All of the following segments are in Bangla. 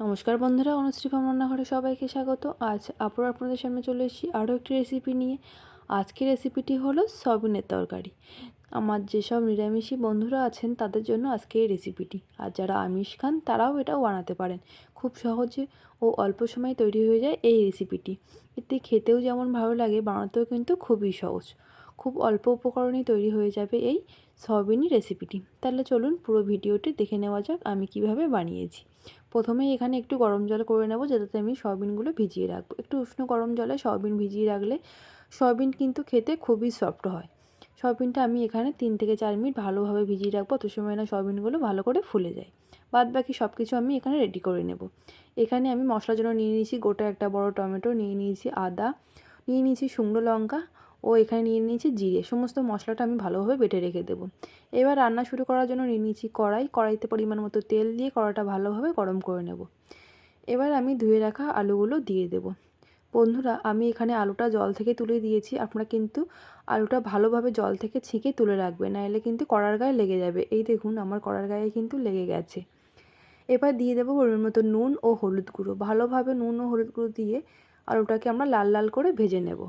নমস্কার বন্ধুরা, অনুশ্রী রান্নাঘরে সবাইকে স্বাগত। আজ আপুর আপনাদের সামনে চলে এসেছি আরও একটি রেসিপি নিয়ে। আজকের রেসিপিটি হলো সবিনের তরকারি। আমার যেসব নিরামিষী বন্ধুরা আছেন, তাদের জন্য আজকে এই রেসিপিটি আর যারা আমিষ খান, তারাও এটাও বানাতে পারেন। খুব সহজে ও অল্প সময়ে তৈরি হয়ে যায় এই রেসিপিটি এতে খেতেও যেমন ভালো লাগে, বানাতেও কিন্তু খুবই সহজ। খুব অল্প উপকরণেই তৈরি হয়ে যাবে এই সয়াবিনই রেসিপিটি। তাহলে চলুন পুরো ভিডিওটি দেখে নেওয়া যাক আমি কীভাবে বানিয়েছি। প্রথমেই এখানে একটু গরম জল করে নেব যাতে আমি সয়াবিনগুলো ভিজিয়ে রাখব। একটু উষ্ণ গরম জলে সয়াবিন ভিজিয়ে রাখলে সয়াবিন কিন্তু খেতে খুবই সফট হয়। সয়াবিনটা আমি এখানে তিন থেকে চার মিনিট ভালোভাবে ভিজিয়ে রাখব, অত সময় না সয়াবিনগুলো ভালো করে ফুলে যায়। বাদ বাকি সব কিছু আমি এখানে রেডি করে নেব। এখানে আমি মশলার জন্য নিয়ে নিয়েছি গোটা একটা বড় টমেটো, নিয়ে নিয়েছি আদা, নিয়ে নিয়েছি শুকনো লঙ্কা ও এখানে নিয়ে নিয়েছি জিরে। সমস্ত মশলাটা আমি ভালোভাবে বেটে রেখে দেবো। এবার রান্না শুরু করার জন্য নিয়ে নিয়েছি কড়াই। কড়াইতে পরিমাণ মতো তেল দিয়ে কড়াটা ভালোভাবে গরম করে নেব। এবার আমি ধুয়ে রাখা আলুগুলো দিয়ে দেব। বন্ধুরা, আমি এখানে আলুটা জল থেকে তুলে দিয়েছি। আপনারা কিন্তু আলুটা ভালোভাবে জল থেকে ছিঁকে তুলে রাখবেন। নাহলে কিন্তু কড়ার গায়ে লেগে যাবে। এই দেখুন, আমার কড়ার গায়ে কিন্তু লেগে গেছে। এবার দিয়ে দেবো পরিমাণ মতো নুন ও হলুদ গুঁড়ো। ভালোভাবে নুন ও হলুদ গুঁড়ো দিয়ে আলুটাকে আমরা লাল লাল করে ভেজে নেব।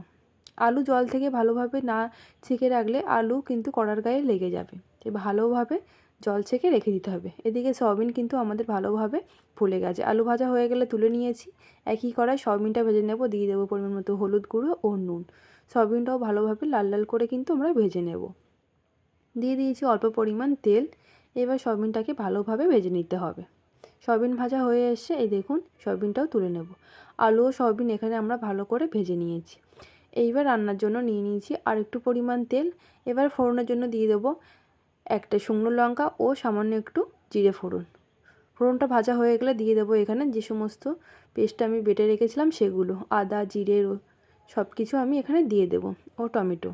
আলু জল থেকে ভালোভাবে না ছেঁকে রাখলে আলু কিন্তু কড়ার গায়ে লেগে যাবে। ভালোভাবে জল ছেঁকে রেখে দিতে হবে। এদিকে সয়াবিন কিন্তু আমাদের ভালোভাবে ফুলে গেছে। আলু ভাজা হয়ে গেলে তুলে নিয়েছি। একই কড়াই সয়াবিনটা ভেজে নেব। দিয়ে দেবো পরিমাণ মতো হলুদ গুঁড়ো ও নুন। সয়াবিনটাও ভালোভাবে লাল লাল করে কিন্তু আমরা ভেজে নেব। দিয়ে দিয়েছি অল্প পরিমাণ তেল। এবার সয়াবিনটাকে ভালোভাবে ভেজে নিতে হবে। সয়াবিন ভাজা হয়ে এসছে। এই দেখুন, সয়াবিনটাও তুলে নেব। আলু ও সয়াবিন এখানে আমরা ভালো করে ভেজে নিয়েছি। এইবার রান্নার জন্য নিয়ে নিয়েছি আর একটু পরিমাণ তেল। এবার ফোড়নের জন্য দিয়ে দেবো একটা শুকনো লঙ্কা ও সামান্য একটু জিরে ফোড়ন। ফোড়নটা ভাজা হয়ে গেলে দিয়ে দেবো এখানে যে সমস্ত পেস্টটা আমি বেটে রেখেছিলাম সেগুলো। আদা, জিরে সব কিছু আমি এখানে দিয়ে দেব ও টমেটো।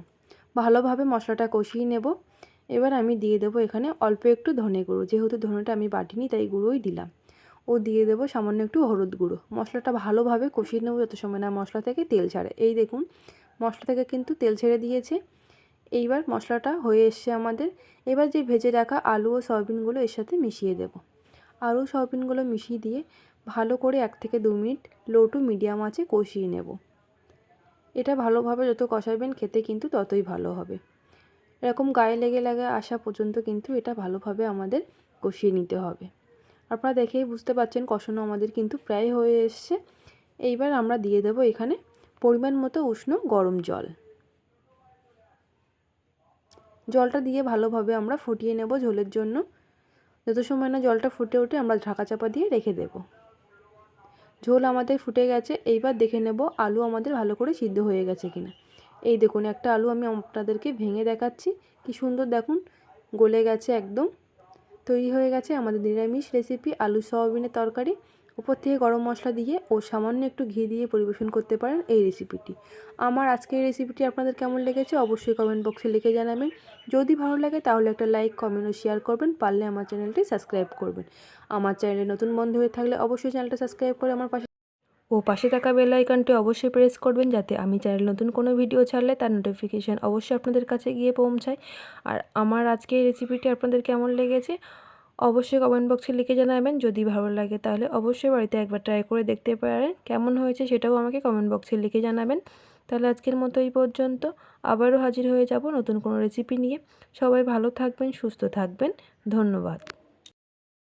ভালোভাবে মশলাটা কষিয়ে নেব। এবার আমি দিয়ে দেবো এখানে অল্প একটু ধনে গুঁড়ো। যেহেতু ধনেটা আমি বাটিনি, তাই গুঁড়োই দিলাম। ও দিয়ে দেবো সামান্য একটু হলুদ গুঁড়ো। মশলাটা ভালোভাবে কষিয়ে নেব যত সময় না মশলা থেকে তেল ছাড়ে। এই দেখুন, মশলা থেকে কিন্তু তেল ছেড়ে দিয়েছে। এইবার মশলাটা হয়ে এসছে আমাদের। এবার যে ভেজে রাখা আলু ও সয়াবিনগুলো এর সাথে মিশিয়ে দেব। আলু সয়াবিনগুলো মিশিয়ে দিয়ে ভালো করে এক থেকে দু মিনিট লো টু মিডিয়াম আছে কষিয়ে নেব। এটা ভালোভাবে যত কষাবেন খেতে কিন্তু ততই ভালো হবে। এরকম গায়ে লেগে লাগে আসা পর্যন্ত কিন্তু এটা ভালোভাবে আমাদের কষিয়ে নিতে হবে। আপনারা দেখেই বুঝতে পারছেন কষানো আমাদের কিন্তু প্রায় হয়ে এসছে। এইবার আমরা দিয়ে দেব এখানে পরিমাণ মতো উষ্ণ গরম জল। জলটা দিয়ে ভালোভাবে আমরা ফুটিয়ে নেব ঝোলের জন্য। যত সময় না জলটা ফুটে ওঠে, আমরা ঢাকা চাপা দিয়ে রেখে দেব। ঝোল আমাদের ফুটে গেছে, এইবার দেখে নেব আলু আমাদের ভালো করে সিদ্ধ হয়ে গেছে কিনা। এই দেখুন, একটা আলু আমি আপনাদেরকে ভেঙে দেখাচ্ছি। কি সুন্দর দেখুন, গলে গেছে একদম। তৈরি হয়ে গেছে আমাদের নিরামিষ রেসিপি আলু সয়াবিনের তরকারি। উপর থেকে গরম মশলা দিয়ে ও সামান্য একটু ঘি দিয়ে পরিবেশন করতে পারেন এই রেসিপিটি আমার আজকের রেসিপিটি আপনাদের কেমন লেগেছে অবশ্যই কমেন্ট বক্সে লিখে জানাবেন। যদি ভালো লাগে তাহলে একটা লাইক কমেন্ট ও শেয়ার করবেন, পারলে আমার চ্যানেলটি সাবস্ক্রাইব করবেন। আমার চ্যানেলে নতুন বন্ধু হয়ে থাকলে অবশ্যই চ্যানেলটা সাবস্ক্রাইব করে আমার পাশে ও পাশে থাকা বেল আইকনটি অবশ্যই প্রেস করবেন যাতে আমি চ্যানেল নতুন কোনো ভিডিও ছাড়লে তার নোটিফিকেশান অবশ্যই আপনাদের কাছে গিয়ে পৌঁছায়। আর আমার আজকে এই রেসিপিটি আপনাদের কেমন লেগেছে অবশ্যই কমেন্ট বক্সে লিখে জানাবেন। যদি ভালো লাগে তাহলে অবশ্যই বাড়িতে একবার ট্রাই করে দেখতে পারেন। কেমন হয়েছে সেটাও আমাকে কমেন্ট বক্সে লিখে জানাবেন। তাহলে আজকের মতো এই পর্যন্ত। আবারও হাজির হয়ে যাব নতুন কোনো রেসিপি নিয়ে। সবাই ভালো থাকবেন, সুস্থ থাকবেন। ধন্যবাদ।